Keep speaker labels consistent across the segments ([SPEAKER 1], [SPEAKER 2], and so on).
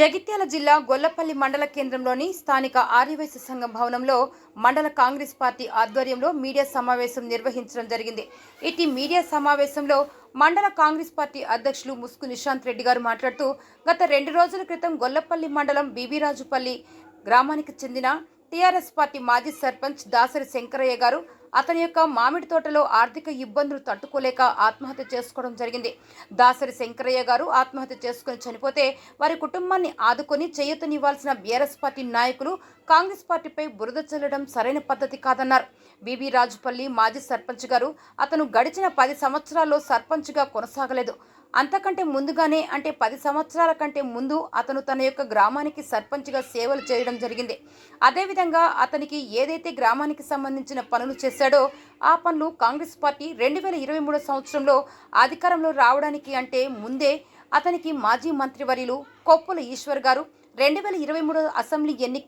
[SPEAKER 1] జగిత్యాల జిల్లా గొల్లపల్లి మండల కేంద్రంలోని స్థానిక ఆర్యవైశ్య సంఘం భవనంలో మండల కాంగ్రెస్ పార్టీ ఆధ్వర్యంలో మీడియా సమావేశం నిర్వహించడం జరిగింది. ఇటీ మీడియా సమావేశంలో మండల కాంగ్రెస్ పార్టీ అధ్యక్షులు ముసుకు నిశాంత్ రెడ్డి గారు మాట్లాడుతూ గత రెండు రోజుల క్రితం గొల్లపల్లి మండలం బీబీరాజుపల్లి గ్రామానికి చెందిన టీఆర్ఎస్ పార్టీ మాజీ సర్పంచ్ దాసరి శంకరయ్య గారు అతని యొక్క మామిడి తోటలో ఆర్థిక ఇబ్బందులు తట్టుకోలేక ఆత్మహత్య చేసుకోవడం జరిగింది. దాసరి శంకరయ్య గారు ఆత్మహత్య చేసుకుని చనిపోతే వారి కుటుంబాన్ని ఆదుకొని చేయతనివ్వాల్సిన బీఆర్ఎస్ పార్టీ నాయకులు కాంగ్రెస్ పార్టీపై బురద చల్లడం సరైన పద్ధతి కాదన్నారు. బీబీ రాజుపల్లి మాజీ సర్పంచ్ గారు అతను గడిచిన పది సంవత్సరాల్లో సర్పంచ్గా కొనసాగలేదు. అంతకంటే ముందుగానే అంటే పది సంవత్సరాల కంటే ముందు అతను తన యొక్క గ్రామానికి సర్పంచ్గా సేవలు చేయడం జరిగింది. అదేవిధంగా అతనికి ఏదైతే గ్రామానికి సంబంధించిన పనులు చేశాడో ఆ పనులు కాంగ్రెస్ పార్టీ రెండు వేల ఇరవై మూడో సంవత్సరంలో అధికారంలో రావడానికి అంటే ముందే అతనికి మాజీ మంత్రివర్యులు కొప్పుల ఈశ్వర్ గారు రెండు వేల ఇరవై మూడు అసెంబ్లీ ఎన్ని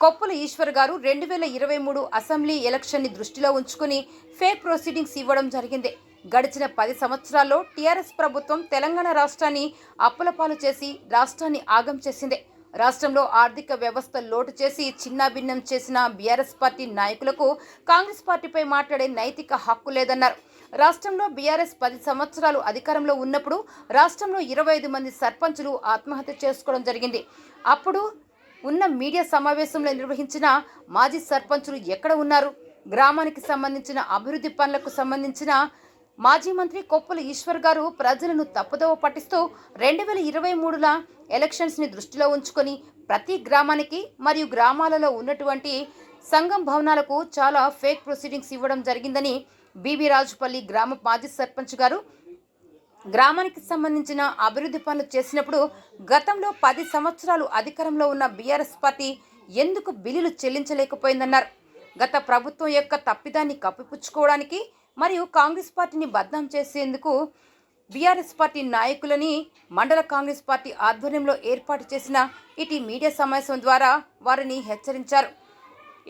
[SPEAKER 1] కొప్పుల ఈశ్వర్ గారు రెండు వేల ఇరవై మూడు అసెంబ్లీ ఎలక్షన్ని దృష్టిలో ఉంచుకుని ఫేక్ ప్రొసీడింగ్స్ ఇవ్వడం జరిగింది. గడిచిన పది సంవత్సరాల్లో టీఆర్ఎస్ ప్రభుత్వం తెలంగాణ రాష్ట్రాన్ని అప్పులపాలు చేసి రాష్ట్రాన్ని ఆగం చేసింది. రాష్ట్రంలో ఆర్థిక వ్యవస్థ లోటు చేసి చిన్నాభిన్నం చేసిన బీఆర్ఎస్ పార్టీ నాయకులకు కాంగ్రెస్ పార్టీపై మాట్లాడే నైతిక హక్కు లేదన్నారు. రాష్ట్రంలో బీఆర్ఎస్ పది సంవత్సరాలు అధికారంలో ఉన్నప్పుడు రాష్ట్రంలో ఇరవై ఐదు మంది సర్పంచులు ఆత్మహత్య చేసుకోవడం జరిగింది. అప్పుడు ఉన్న మీడియా సమావేశంలో నిర్వహించిన మాజీ సర్పంచులు ఎక్కడ ఉన్నారు? గ్రామానికి సంబంధించిన అభివృద్ధి పనులకు సంబంధించిన మాజీ మంత్రి కొప్పుల ఈశ్వర్ గారు ప్రజలను తప్పుదోవ పట్టిస్తూ రెండు వేల ఇరవై మూడుల ఎలక్షన్స్ని దృష్టిలో ఉంచుకొని ప్రతి గ్రామానికి మరియు గ్రామాలలో ఉన్నటువంటి సంఘం భవనాలకు చాలా ఫేక్ ప్రొసీడింగ్స్ ఇవ్వడం జరిగిందని బీబీ రాజుపల్లి గ్రామ మాజీ సర్పంచ్ గారు గ్రామానికి సంబంధించిన అభివృద్ధి పనులు చేసినప్పుడు గతంలో పది సంవత్సరాలు అధికారంలో ఉన్న బీఆర్ఎస్ పార్టీ ఎందుకు బిల్లులు చెల్లించలేకపోయిందన్నారు. గత ప్రభుత్వం యొక్క తప్పిదాన్ని కప్పిపుచ్చుకోవడానికి మరియు కాంగ్రెస్ పార్టీని బద్నాం చేసేందుకు బీఆర్ఎస్ పార్టీ నాయకులని మండల కాంగ్రెస్ పార్టీ ఆధ్వర్యంలో ఏర్పాటు చేసిన ఇటీ మీడియా సమావేశం ద్వారా వారిని హెచ్చరించారు.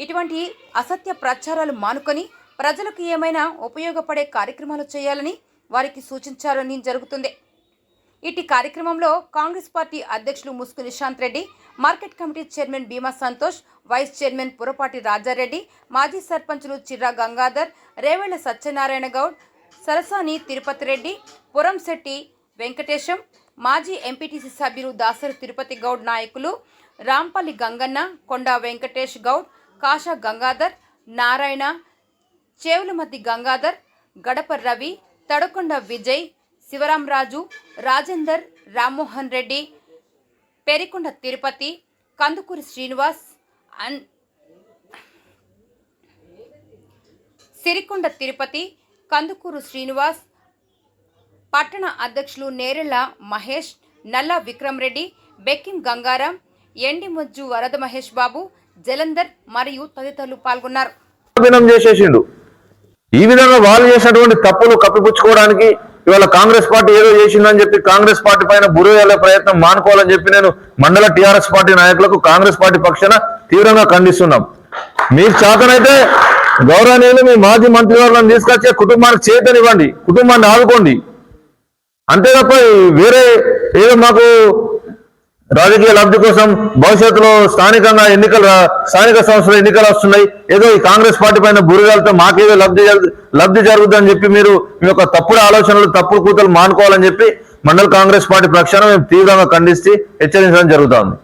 [SPEAKER 1] ఇటువంటి అసత్య ప్రచారాలు మానుకొని ప్రజలకు ఏమైనా ఉపయోగపడే కార్యక్రమాలు చేయాలని వారికి సూచించాలని జరుగుతుంది. ఇటు కార్యక్రమంలో కాంగ్రెస్ పార్టీ అధ్యక్షులు Musuku Nishanth Reddy market committee chairman Bheema Santosh vice chairman Purapati Rajareddy మాజీ సర్పంచులు చిర్రా గంగాధర్ రేవెళ్ళ సత్యనారాయణ గౌడ్ సరసాని తిరుపతి రెడ్డి పురంశెట్టి వెంకటేశం మాజీ ఎంపీటీసీ సభ్యులు దాసరి తిరుపతి గౌడ్ నాయకులు రాంపల్లి గంగన్న కొండా వెంకటేష్ గౌడ్ కాషా గంగాధర్ నారాయణ చేవులమద్ది గంగాధర్ గడప రవి తడకొండ విజయ్ శివరాంరాజు రాజేందర్ రామ్మోహన్ రెడ్డి పెరికొండ తిరుపతి కందుకూరి శ్రీనివాస్ అన్ సిరికొండ తిరుపతి కందుకూరు శ్రీనివాస్ పట్టణ అధ్యక్షులు నేరెళ్ళ మహేష్ నల్లా విక్రమ్ రెడ్డి బెక్కిం గంగారాం ఎండిమజ్జు వరద మహేష్ బాబు జలంధర్ మరియు తదితరులు పాల్గొన్నారు.
[SPEAKER 2] చేసేసిండు. ఈ విధంగా వాళ్ళు చేసినటువంటి తప్పులు కప్పిపుచ్చుకోవడానికి ఇవాళ కాంగ్రెస్ పార్టీ ఏదో చేసిందని చెప్పి కాంగ్రెస్ పార్టీ పైన బురేయాలే ప్రయత్నం మానుకోవాలని చెప్పి నేను మండల టిఆర్ఎస్ పార్టీ నాయకులకు కాంగ్రెస్ పార్టీ పక్షాన తీవ్రంగా ఖండిస్తున్నాం. మీరు చేతనైతే గౌరవనీయులు మీ మాజీ మంత్రి వాళ్ళని తీసుకొచ్చే కుటుంబానికి చేతనివ్వండి కుటుంబాన్ని ఆదుకోండి. అంతే తప్ప వేరే ఏదో మాకు రాజకీయ లబ్ధి కోసం భవిష్యత్తులో స్థానికంగా ఎన్నికలు స్థానిక సంస్థల ఎన్నికలు వస్తున్నాయి. ఏదో ఈ కాంగ్రెస్ పార్టీ పైన బురగాలతో మాకేదో లబ్ధి జరుగు- లబ్ధి జరుగుతుందని చెప్పి మీరు మీ యొక్క తప్పుడు ఆలోచనలు తప్పుడు కూతలు మానుకోవాలని చెప్పి మండల కాంగ్రెస్ పార్టీ పక్షాన మేము తీవ్రంగా ఖండిస్తే హెచ్చరించడం జరుగుతుంది.